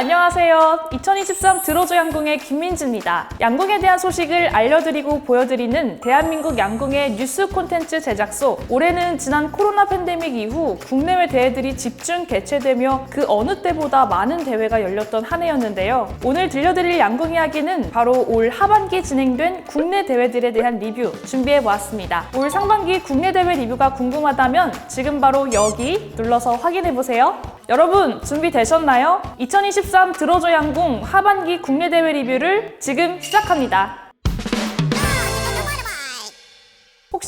안녕하세요. 2023 들어줘 양궁의 김민지입니다. 양궁에 대한 소식을 알려드리고 보여드리는 대한민국 양궁의 뉴스 콘텐츠 제작소. 올해는 지난 코로나 팬데믹 이후 국내외 대회들이 집중 개최되며 그 어느 때보다 많은 대회가 열렸던 한 해였는데요. 오늘 들려드릴 양궁 이야기는 바로 올 하반기 진행된 국내 대회들에 대한 리뷰 준비해 보았습니다. 올 상반기 국내 대회 리뷰가 궁금하다면 지금 바로 여기 눌러서 확인해 보세요. 여러분 준비되셨나요? 2023 들어줘 양궁 하반기 국내 대회 리뷰를 지금 시작합니다.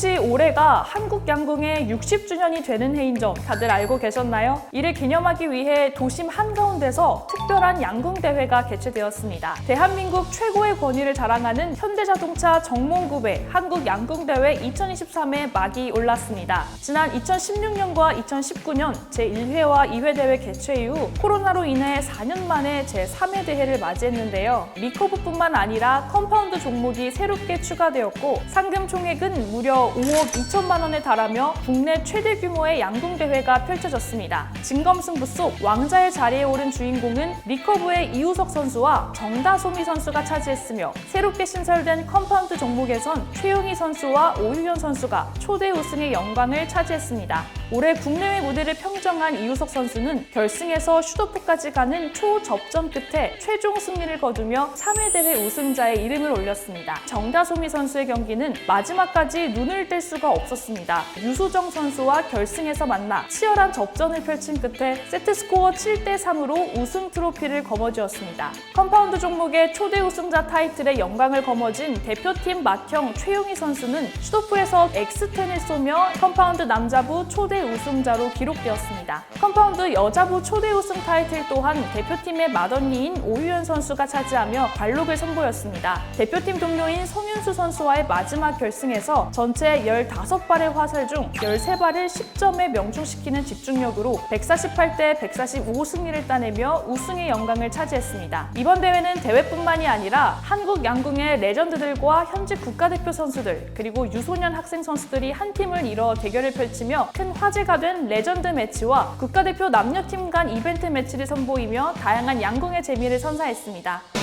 혹시 올해가 한국 양궁의 60주년이 되는 해인 점 다들 알고 계셨나요? 이를 기념하기 위해 도심 한가운데서 특별한 양궁 대회가 개최되었습니다. 대한민국 최고의 권위를 자랑하는 현대자동차 정몽구배 한국 양궁 대회 2023에 막이 올랐습니다. 지난 2016년과 2019년 제1회와 2회 대회 개최 이후 코로나로 인해 4년 만에 제3회 대회를 맞이했는데요. 리커브뿐만 아니라 컴파운드 종목이 새롭게 추가되었고 상금 총액은 무려 5억 2천만 원에 달하며 국내 최대 규모의 양궁 대회가 펼쳐졌습니다. 진검승부 속 왕자의 자리에 오른 주인공은 리커브의 이우석 선수와 정다소미 선수가 차지했으며 새롭게 신설된 컴파운드 종목에선 최용희 선수와 오유현 선수가 초대 우승의 영광을 차지했습니다. 올해 국내외 무대를 평정한 이우석 선수는 결승에서 슈도프까지 가는 초접전 끝에 최종 승리를 거두며 3회 대회 우승자의 이름을 올렸습니다. 정다소미 선수의 경기는 마지막까지 눈을 뗄 수가 없었습니다. 유소정 선수와 결승에서 만나 치열한 접전을 펼친 끝에 세트 스코어 7대 3으로 우승 트로피를 거머쥐었습니다. 컴파운드 종목의 초대 우승자 타이틀의 영광을 거머쥔 대표팀 맏형 최용희 선수는 슈도프에서 X10을 쏘며 컴파운드 남자부 초대 우승자로 기록되었습니다. 컴파운드 여자부 초대 우승 타이틀 또한 대표팀의 맏언니인 오유연 선수가 차지하며 관록을 선보였습니다. 대표팀 동료인 송윤수 선수와의 마지막 결승에서 전체 15발의 화살 중 13발을 10점에 명중시키는 집중력으로 148대 145 승리를 따내며 우승의 영광을 차지했습니다. 이번 대회는 대회뿐만이 아니라 한국 양궁의 레전드들과 현직 국가대표 선수들 그리고 유소년 학생 선수들이 한 팀을 이뤄 대결을 펼치며 큰 화제 가 된 레전드 매치와 국가대표 남녀팀 간 이벤트 매치를 선보이며 다양한 양궁의 재미를 선사했습니다.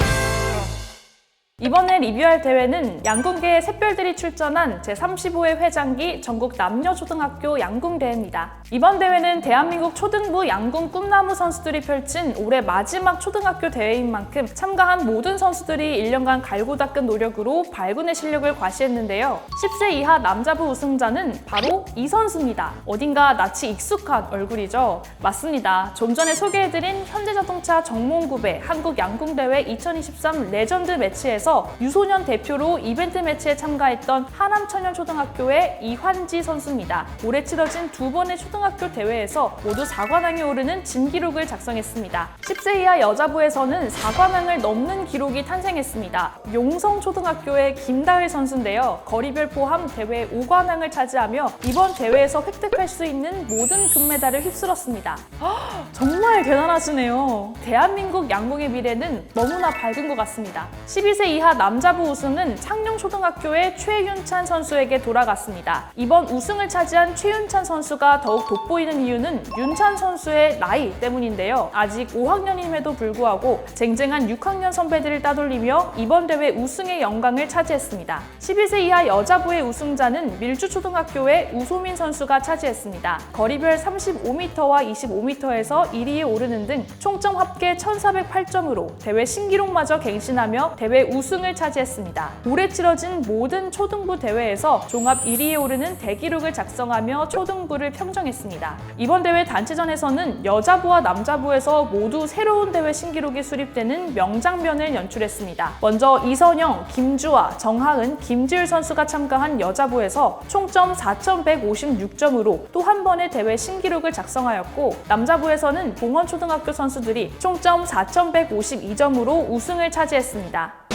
이번에 리뷰할 대회는 양궁계의 샛별들이 출전한 제35회 회장기 전국 남녀초등학교 양궁대회입니다. 이번 대회는 대한민국 초등부 양궁 꿈나무 선수들이 펼친 올해 마지막 초등학교 대회인 만큼 참가한 모든 선수들이 1년간 갈고 닦은 노력으로 발군의 실력을 과시했는데요. 10세 이하 남자부 우승자는 바로 이 선수입니다. 어딘가 낯이 익숙한 얼굴이죠. 맞습니다. 좀 전에 소개해드린 현대자동차 정몽구배 한국 양궁대회 2023 레전드 매치에서 유소년 대표로 이벤트 매치에 참가했던 하남천연초등학교의 이환지 선수입니다. 올해 치러진 두 번의 초등학교 대회에서 모두 4관왕에 오르는 진기록을 작성했습니다. 10세 이하 여자부에서는 4관왕을 넘는 기록이 탄생했습니다. 용성초등학교의 김다일 선수인데요. 거리별 포함 대회 5관왕을 차지하며 이번 대회에서 획득할 수 있는 모든 금메달을 휩쓸었습니다. 정말 대단하시네요. 대한민국 양궁의 미래는 너무나 밝은 것 같습니다. 12세 이하 남자부 우승은 창녕초등학교의 최윤찬 선수에게 돌아갔습니다. 이번 우승을 차지한 최윤찬 선수가 더욱 돋보이는 이유는 윤찬 선수의 나이 때문인데요. 아직 5학년임에도 불구하고 쟁쟁한 6학년 선배들을 따돌리며 이번 대회 우승의 영광을 차지했습니다. 11세 이하 여자부의 우승자는 밀주초등학교의 우소민 선수가 차지했습니다. 거리별 35m와 25m에서 1위에 오르는 등 총점 합계 1,408점으로 대회 신기록마저 갱신하며 대회 우승 을 차지했습니다. 올해 치러진 모든 초등부 대회에서 종합 1위에 오르는 대기록을 작성하며 초등부를 평정했습니다. 이번 대회 단체전에서는 여자부와 남자부에서 모두 새로운 대회 신기록이 수립되는 명장면을 연출했습니다. 먼저 이선영, 김주아, 정하은, 김지율 선수가 참가한 여자부에서 총점 4,156점으로 또 한 번의 대회 신기록을 작성하였고 남자부에서는 봉원초등학교 선수들이 총점 4,152점으로 우승을 차지했습니다.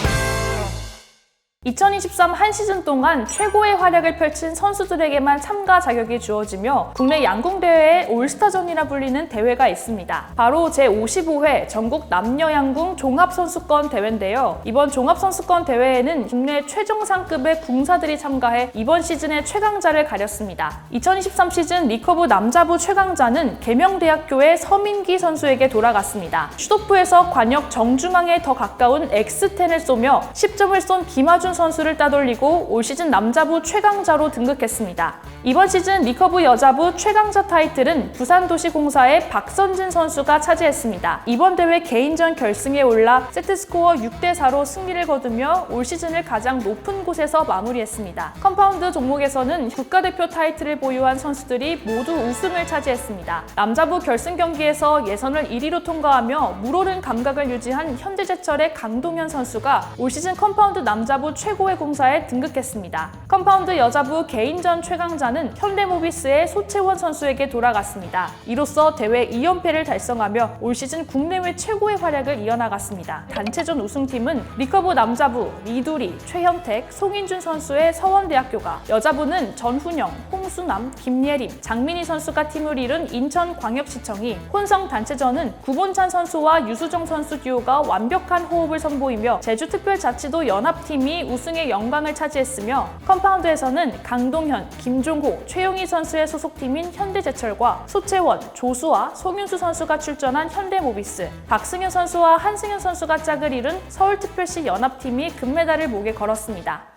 2023 한 시즌 동안 최고의 활약을 펼친 선수들에게만 참가 자격이 주어지며 국내 양궁 대회의 올스타전이라 불리는 대회가 있습니다. 바로 제55회 전국 남녀 양궁 종합선수권 대회인데요. 이번 종합선수권 대회에는 국내 최정상급의 궁사들이 참가해 이번 시즌의 최강자를 가렸습니다. 2023 시즌 리커브 남자부 최강자는 계명대학교의 서민기 선수에게 돌아갔습니다. 슈도프에서 관역 정중앙에 더 가까운 X10을 쏘며 10점을 쏜 김하준 선수를 따돌리고 올 시즌 남자부 최강자로 등극했습니다. 이번 시즌 리커브 여자부 최강자 타이틀은 부산도시공사의 박선진 선수가 차지했습니다. 이번 대회 개인전 결승에 올라 세트스코어 6대4로 승리를 거두며 올 시즌을 가장 높은 곳에서 마무리했습니다. 컴파운드 종목에서는 국가대표 타이틀을 보유한 선수들이 모두 우승을 차지했습니다. 남자부 결승 경기에서 예선을 1위로 통과하며 물오른 감각을 유지한 현대제철의 강동현 선수가 올 시즌 컴파운드 남자부 최고의 공사에 등극했습니다. 컴파운드 여자부 개인전 최강자는 현대모비스의 소채원 선수에게 돌아갔습니다. 이로써 대회 2연패를 달성하며 올 시즌 국내외 최고의 활약을 이어나갔습니다. 단체전 우승팀은 리커브 남자부 이두리, 최현택, 송인준 선수의 서원대학교가 여자부는 전훈영, 홍수남, 김예림, 장민희 선수가 팀을 이룬 인천광역시청이 혼성 단체전은 구본찬 선수와 유수정 선수 듀오가 완벽한 호흡을 선보이며 제주특별자치도 연합팀이 우승의 영광을 차지했으며 컴파운드에서는 강동현, 김종호, 최용희 선수의 소속팀인 현대제철과 소채원, 조수아, 송윤수 선수가 출전한 현대모비스, 박승현 선수와 한승현 선수가 짝을 이룬 서울특별시 연합팀이 금메달을 목에 걸었습니다.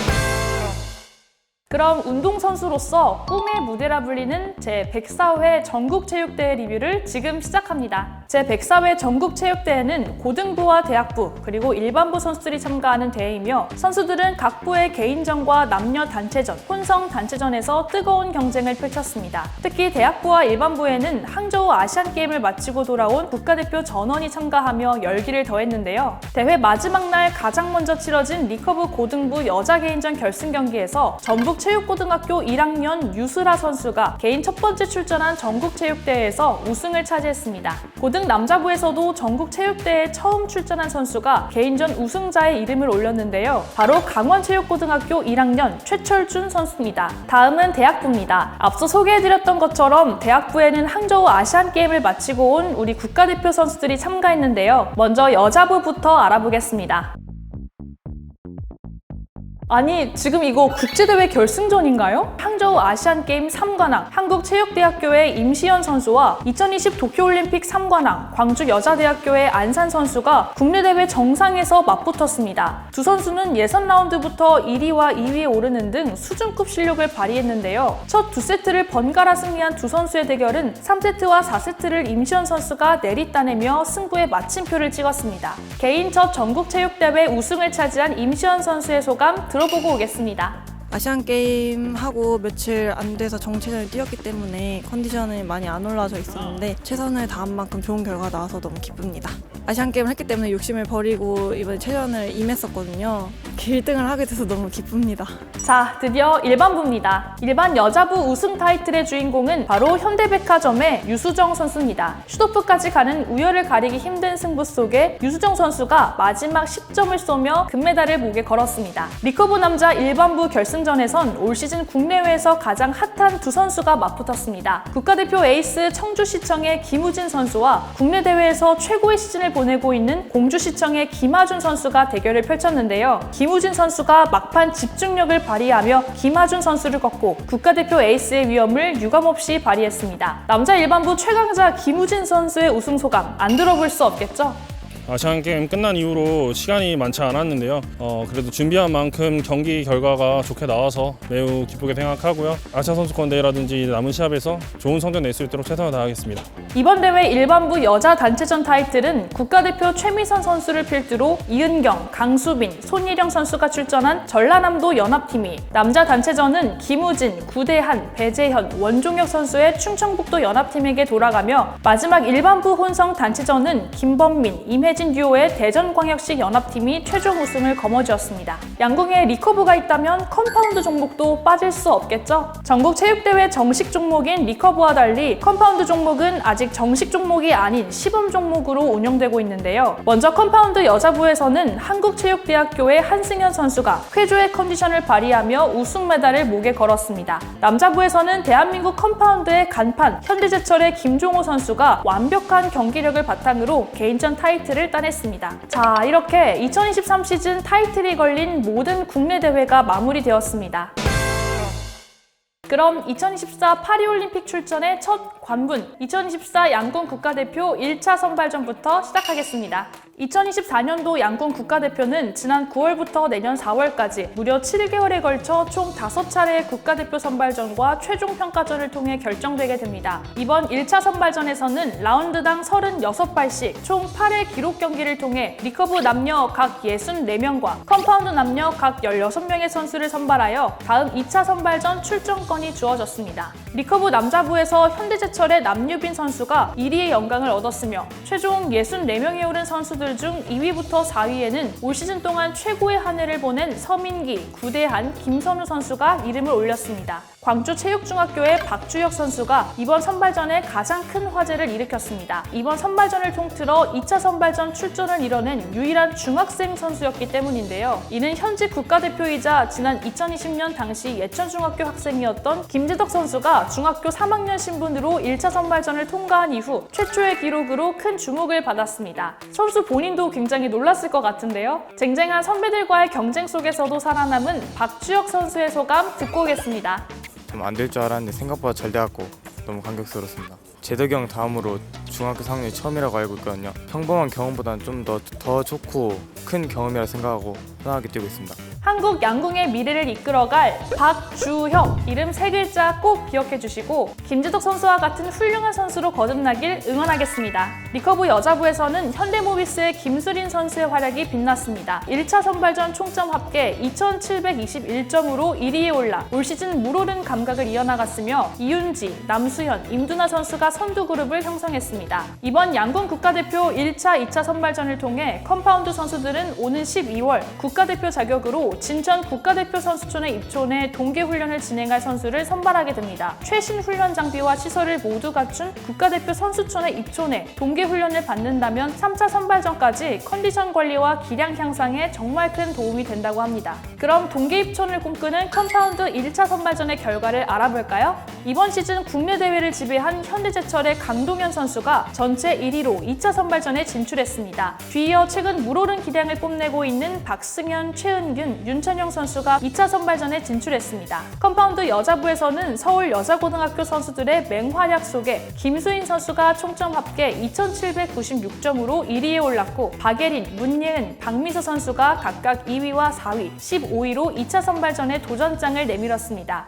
그럼 운동선수로서 꿈의 무대라 불리는 제104회 전국체육대회 리뷰를 지금 시작합니다. 제104회 전국체육대회는 고등부와 대학부 그리고 일반부 선수들이 참가하는 대회이며 선수들은 각 부의 개인전과 남녀 단체전, 혼성 단체전에서 뜨거운 경쟁을 펼쳤습니다. 특히 대학부와 일반부에는 항저우 아시안게임을 마치고 돌아온 국가대표 전원이 참가하며 열기를 더했는데요. 대회 마지막 날 가장 먼저 치러진 리커브 고등부 여자 개인전 결승 경기에서 전북 체육고등학교 1학년 유수라 선수가 개인 첫 번째 출전한 전국체육대회에서 우승을 차지했습니다. 고등 남자부에서도 전국체육대회에 처음 출전한 선수가 개인전 우승자의 이름을 올렸는데요. 바로 강원체육고등학교 1학년 최철준 선수입니다. 다음은 대학부입니다. 앞서 소개해드렸던 것처럼 대학부에는 항저우 아시안게임을 마치고 온 우리 국가대표 선수들이 참가했는데요. 먼저 여자부부터 알아보겠습니다. 아니 지금 이거 국제대회 결승전인가요? 항저우 아시안게임 3관왕 한국체육대학교의 임시연 선수와 2020 도쿄올림픽 3관왕 광주 여자대학교의 안산 선수가 국내 대회 정상에서 맞붙었습니다. 두 선수는 예선 라운드부터 1위와 2위에 오르는 등 수준급 실력을 발휘했는데요. 첫 두 세트를 번갈아 승리한 두 선수의 대결은 3세트와 4세트를 임시연 선수가 내리 따내며 승부에 마침표를 찍었습니다. 개인 첫 전국체육대회 우승을 차지한 임시연 선수의 소감 들어보고 오겠습니다. 아시안 게임 하고 며칠 안 돼서 정체전을 뛰었기 때문에 컨디션이 많이 안 올라져 있었는데 최선을 다한 만큼 좋은 결과가 나와서 너무 기쁩니다. 아시안 게임을 했기 때문에 욕심을 버리고 이번에 최전을 임했었거든요. 1등을 하게 돼서 너무 기쁩니다. 자, 드디어 일반부입니다. 일반 여자부 우승 타이틀의 주인공은 바로 현대백화점의 유수정 선수입니다. 슈도프까지 가는 우열을 가리기 힘든 승부 속에 유수정 선수가 마지막 10점을 쏘며 금메달을 목에 걸었습니다. 리커브 남자 일반부 결승전에선 올 시즌 국내외에서 가장 핫한 두 선수가 맞붙었습니다. 국가대표 에이스 청주시청의 김우진 선수와 국내 대회에서 최고의 시즌을 보내고 있는 공주시청의 김하준 선수가 대결을 펼쳤는데요. 김우진 선수가 막판 집중력을 발휘하며 김하준 선수를 꺾고 국가대표 에이스의 위험을 유감없이 발휘했습니다. 남자 일반부 최강자 김우진 선수의 우승 소감 안 들어볼 수 없겠죠? 아시안 게임 끝난 이후로 시간이 많지 않았는데요. 어, 그래도 준비한 만큼 경기 결과가 좋게 나와서 매우 기쁘게 생각하고요. 아시아 선수권 대회라든지 남은 시합에서 좋은 성적 낼 수 있도록 최선을 다하겠습니다. 이번 대회 일반부 여자 단체전 타이틀은 국가대표 최미선 선수를 필두로 이은경, 강수빈, 손예령 선수가 출전한 전라남도 연합팀이 남자 단체전은 김우진, 구대한, 배재현, 원종혁 선수의 충청북도 연합팀에게 돌아가며 마지막 일반부 혼성 단체전은 김범민, 임혜 진 김혜진 듀오의 대전광역시 연합팀이 최종 우승을 거머쥐었습니다. 양궁에 리커브가 있다면 컴파운드 종목도 빠질 수 없겠죠? 전국 체육대회 정식 종목인 리커브와 달리 컴파운드 종목은 아직 정식 종목이 아닌 시범 종목으로 운영되고 있는데요. 먼저 컴파운드 여자부에서는 한국체육대학교의 한승현 선수가 쾌조의 컨디션을 발휘하며 우승 메달을 목에 걸었습니다. 남자부에서는 대한민국 컴파운드의 간판 현대제철의 김종호 선수가 완벽한 경기력을 바탕으로 개인전 타이틀을 따냈습니다. 자, 이렇게 2023 시즌 타이틀이 걸린 모든 국내 대회가 마무리되었습니다. 그럼 2024 파리올림픽 출전의 첫 관문 2024 양궁 국가대표 1차 선발전부터 시작하겠습니다. 2024년도 양궁 국가대표는 지난 9월부터 내년 4월까지 무려 7개월에 걸쳐 총 5차례의 국가대표 선발전과 최종 평가전을 통해 결정되게 됩니다. 이번 1차 선발전에서는 라운드당 36발씩 총 8회 기록 경기를 통해 리커브 남녀 각 64명과 컴파운드 남녀 각 16명의 선수를 선발하여 다음 2차 선발전 출전권이 주어졌습니다. 리커브 남자부에서 현대제철의 남유빈 선수가 1위의 영광을 얻었으며 최종 64명에 오른 선수들 중 2위부터 4위에는 올 시즌 동안 최고의 한 해를 보낸 서민기, 구대한, 김선우 선수가 이름을 올렸습니다. 광주체육중학교의 박주혁 선수가 이번 선발전에 가장 큰 화제를 일으켰습니다. 이번 선발전을 통틀어 2차 선발전 출전을 이뤄낸 유일한 중학생 선수였기 때문인데요. 이는 현직 국가대표이자 지난 2020년 당시 예천중학교 학생이었던 김재덕 선수가 중학교 3학년 신분으로 1차 선발전을 통과한 이후 최초의 기록으로 큰 주목을 받았습니다. 선수 본 인도 굉장히 놀랐을 것 같은데요. 쟁쟁한 선배들과의 경쟁 속에서도 살아남은 박주혁 선수의 소감 듣고 오겠습니다. 좀 안 될 줄 알았는데 생각보다 잘 돼갖고 너무 감격스럽습니다. 재덕이 형 다음으로 중학교 3학년이 처음이라고 알고 있거든요. 평범한 경험보다는 좀 더 더 좋고 큰 경험이라 생각하고 편하게 뛰고 있습니다. 한국 양궁의 미래를 이끌어갈 박주혁 이름 세 글자 꼭 기억해 주시고 김지덕 선수와 같은 훌륭한 선수로 거듭나길 응원하겠습니다. 리커브 여자부에서는 현대모비스의 김수린 선수의 활약이 빛났습니다. 1차 선발전 총점 합계 2,721점으로 1위에 올라 올 시즌 물오른 감각을 이어나갔으며 이윤지, 남수현, 임두나 선수가 선두 그룹을 형성했습니다. 이번 양궁 국가대표 1차, 2차 선발전을 통해 컴파운드 선수들은 오는 12월 국가대표 자격으로 진천 국가대표 선수촌에 입촌해 동계 훈련을 진행할 선수를 선발하게 됩니다. 최신 훈련 장비와 시설을 모두 갖춘 국가대표 선수촌에 입촌해 동계 훈련을 받는다면 3차 선발전까지 컨디션 관리와 기량 향상에 정말 큰 도움이 된다고 합니다. 그럼 동계 입촌을 꿈꾸는 컴파운드 1차 선발전의 결과를 알아볼까요? 이번 시즌 국내 대회를 지배한 현대제철의 강동현 선수가 전체 1위로 2차 선발전에 진출했습니다. 뒤이어 최근 물오른 기량을 뽐내고 있는 박승현, 최은균, 윤찬영 선수가 2차 선발전에 진출했습니다. 컴파운드 여자부에서는 서울 여자고등학교 선수들의 맹활약 속에 김수인 선수가 총점 합계 2,796점으로 1위에 올랐고 박예린, 문예은, 박미서 선수가 각각 2위와 4위, 15위로 2차 선발전에 도전장을 내밀었습니다.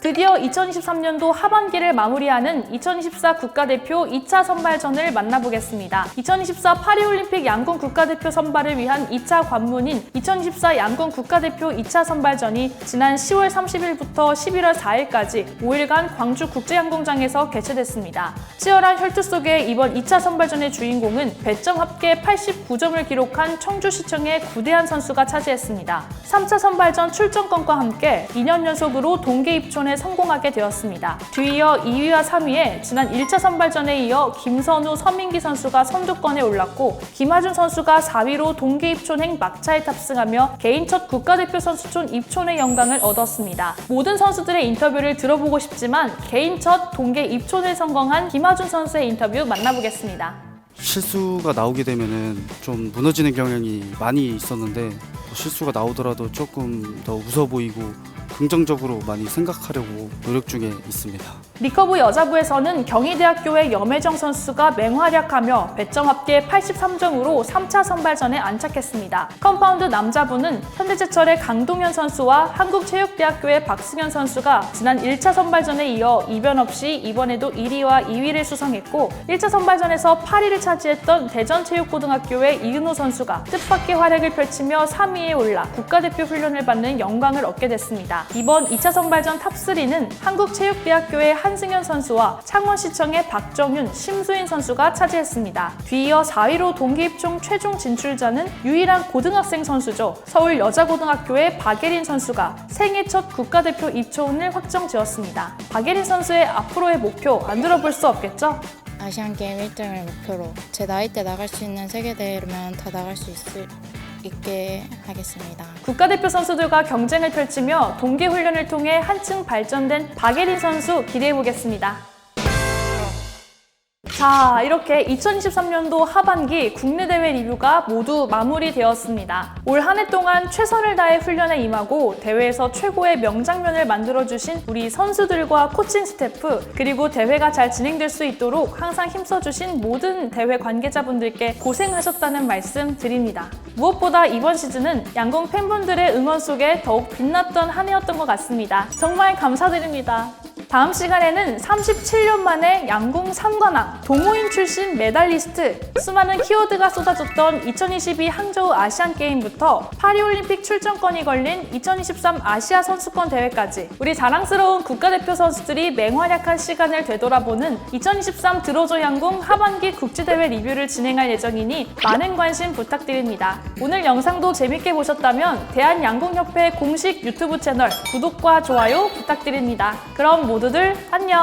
드디어 2023년도 하반기를 마무리하는 2024 국가대표 2차 선발전을 만나보겠습니다. 2024 파리올림픽 양궁 국가대표 선발을 위한 2차 관문인 2024 양궁 국가대표 2차 선발전이 지난 10월 30일부터 11월 4일까지 5일간 광주 국제양궁장에서 개최됐습니다. 치열한 혈투 속에 이번 2차 선발전의 주인공은 배점 합계 89점을 기록한 청주시청의 구대한 선수가 차지했습니다. 3차 선발전 출전권과 함께 2년 연속으로 동계 입촌 에 성공하게 되었습니다. 뒤이어 2위와 3위에 지난 1차 선발전에 이어 김선우, 서민기 선수가 선두권에 올랐고 김하준 선수가 4위로 동계 입촌행 막차에 탑승하며 개인 첫 국가대표 선수촌 입촌의 영광을 얻었습니다. 모든 선수들의 인터뷰를 들어보고 싶지만 개인 첫 동계 입촌을 성공한 김하준 선수의 인터뷰 만나보겠습니다. 실수가 나오게 되면은 좀 무너지는 경향이 많이 있었는데 뭐 실수가 나오더라도 조금 더 웃어 보이고 긍정적으로 많이 생각하려고 노력 중에 있습니다. 리커브 여자부에서는 경희대학교의 염혜정 선수가 맹활약하며 배점 합계 83점으로 3차 선발전에 안착했습니다. 컴파운드 남자부는 현대제철의 강동현 선수와 한국체육대학교의 박승현 선수가 지난 1차 선발전에 이어 이변 없이 이번에도 1위와 2위를 수성했고 1차 선발전에서 8위를 차지했던 대전체육고등학교의 이은호 선수가 뜻밖의 활약을 펼치며 3위에 올라 국가대표 훈련을 받는 영광을 얻게 됐습니다. 이번 2차 선발전 탑3는 한국체육대학교의 한승현 선수와 창원시청의 박정윤, 심수인 선수가 차지했습니다. 뒤이어 4위로 동기입총 최종 진출자는 유일한 고등학생 선수죠. 서울 여자고등학교의 박예린 선수가 생애 첫 국가대표 입초운을 확정 지었습니다. 박예린 선수의 앞으로의 목표 안 들어볼 수 없겠죠? 아시안 게임 1등을 목표로 제 나이 때 나갈 수 있는 세계 대회면 다 나갈 수 있을 있게 하겠습니다. 국가대표 선수들과 경쟁을 펼치며 동계 훈련을 통해 한층 발전된 박예린 선수 기대해 보겠습니다. 자, 이렇게 2023년도 하반기 국내 대회 리뷰가 모두 마무리되었습니다. 올 한 해 동안 최선을 다해 훈련에 임하고 대회에서 최고의 명장면을 만들어주신 우리 선수들과 코칭 스태프, 그리고 대회가 잘 진행될 수 있도록 항상 힘써주신 모든 대회 관계자분들께 고생하셨다는 말씀 드립니다. 무엇보다 이번 시즌은 양궁 팬분들의 응원 속에 더욱 빛났던 한 해였던 것 같습니다. 정말 감사드립니다. 다음 시간에는 37년 만에 양궁 3관왕, 동호인 출신 메달리스트, 수많은 키워드가 쏟아졌던 2022 항저우 아시안게임부터 파리올림픽 출전권이 걸린 2023 아시아 선수권 대회까지 우리 자랑스러운 국가대표 선수들이 맹활약한 시간을 되돌아보는 2023 드로저 양궁 하반기 국제대회 리뷰를 진행할 예정이니 많은 관심 부탁드립니다. 오늘 영상도 재밌게 보셨다면 대한양궁협회 공식 유튜브 채널 구독과 좋아요 부탁드립니다. 그럼 모두들 안녕,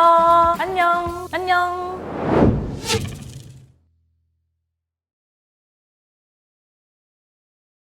안녕, 안녕.